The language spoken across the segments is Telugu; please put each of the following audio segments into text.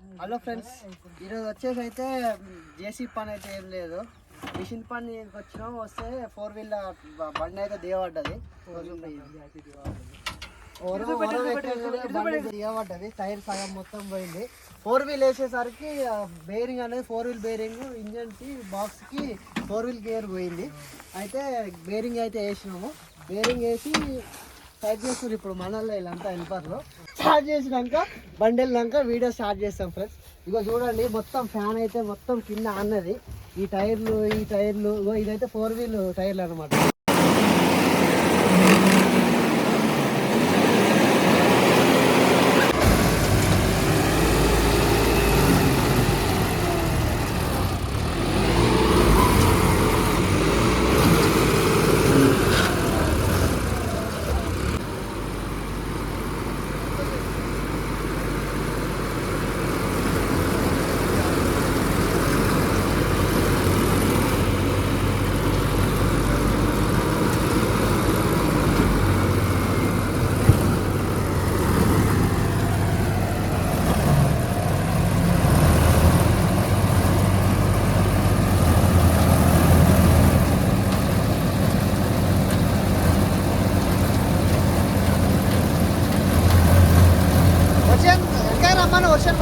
హలో ఫ్రెండ్స్ ఈరోజు వచ్చేసి అయితే జేసీ పని అయితే ఏం లేదు. మిషన్ పని వచ్చినాం వస్తే ఫోర్ వీలర్ బండి అయితే దిగబడ్డది. దిగబడ్డది. టైర్ సగం మొత్తం పోయింది. ఫోర్ వీల్ వేసేసరికి బేరింగ్ అనేది ఫోర్ వీల్ బేరింగ్ ఇంజన్కి బాక్స్కి ఫోర్ వీల్ గేర్ పోయింది. అయితే బేరింగ్ అయితే వేసినాము. బేరింగ్ వేసి టైప్ చేస్తారు ఇప్పుడు మనల్లో వీళ్ళంతా హెల్పర్లు స్టార్ట్ చేసినాక బండి వెళ్ళినాక వీడియో స్టార్ట్ చేస్తాం ఫ్రెండ్స్ ఇగో చూడండి మొత్తం ఫ్యాన్ అయితే మొత్తం కింద అన్నది. ఈ టైర్లు ఈ టైర్లు ఇగో ఇదైతే ఫోర్ వీల్ టైర్లు అనమాట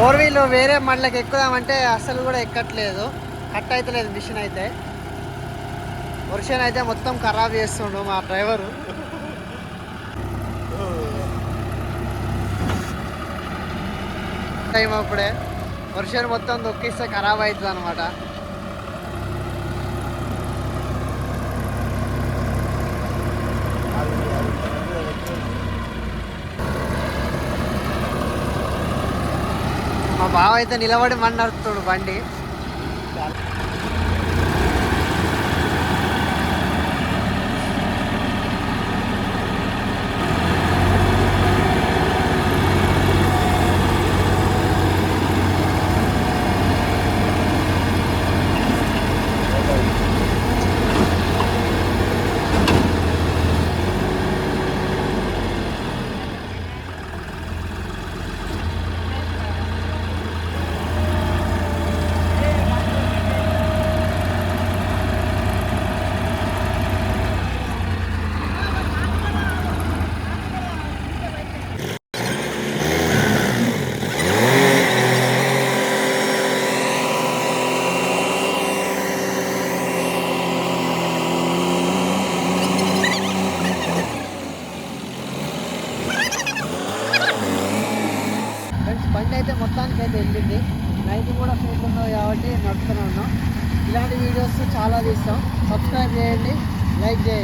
ఫోర్ వీల్ వేరే మళ్ళకి ఎక్కుదామంటే అసలు కూడా ఎక్కట్లేదు. కట్ అవుతలేదు మిషన్ అయితే. వర్షన్ అయితే మొత్తం ఖరాబ్ చేస్తుండు మా డ్రైవరు. టైం అప్పుడే. వర్షన్ మొత్తం దొక్కిస్తే ఖరాబ్ అవుతుంది అనమాట బావ అయితే నిలబడి మని నడుపుతాడు బండి ఫ్రెండ్స్ బండి అయితే మొత్తానికి అయితే వెళ్ళింది. నైట్ కూడా ఫీల్ ఉన్నది కాబట్టి నడుపుతూనే ఉన్నాం. ఇలాంటి వీడియోస్ చాలా తీస్తాం. సబ్స్క్రైబ్ చేయండి లైక్ చేయండి.